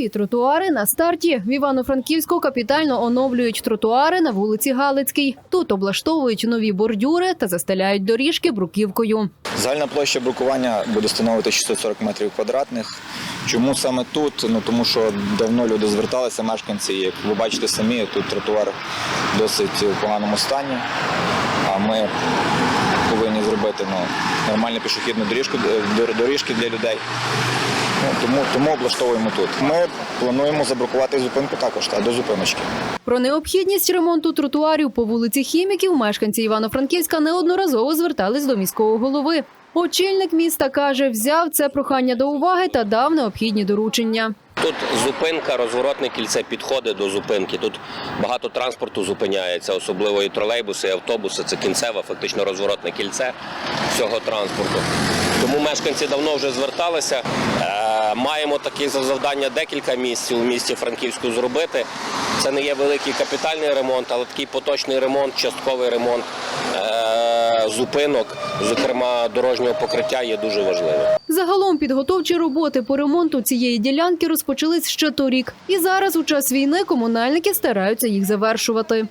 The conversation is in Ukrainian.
Нові тротуари на старті. В Івано-Франківську капітально оновлюють тротуари на вулиці Галицькій. Тут облаштовують нові бордюри та застеляють доріжки бруківкою. Загальна площа брукування буде становити 640 метрів квадратних. Чому саме тут? Ну тому що давно люди зверталися, мешканці. Як ви бачите самі, тут тротуар досить в поганому стані. А ми зробити ну, нормальну пішохідну доріжку е, доріжки для людей. Ну, тому, тому облаштовуємо тут. Ми плануємо забрукувати зупинку також та до зупиночки. Про необхідність ремонту тротуарів по вулиці Хіміків мешканці Івано-Франківська неодноразово звертались до міського голови. Очільник міста каже, взяв це прохання до уваги та дав необхідні доручення. Тут зупинка, розворотне кільце, підходи до зупинки. Тут багато транспорту зупиняється, особливо і тролейбуси, і автобуси. Це кінцеве, фактично розворотне кільце всього транспорту. Тому мешканці давно вже зверталися. Е, Маємо таке завдання декілька місць у місті Франківську зробити. Це не є великий капітальний ремонт, але такий поточний ремонт, частковий ремонт зупинок, зокрема дорожнього покриття, є дуже важливим. Загалом підготовчі роботи по ремонту цієї ділянки розпочались ще торік. І зараз, у час війни, комунальники стараються їх завершувати.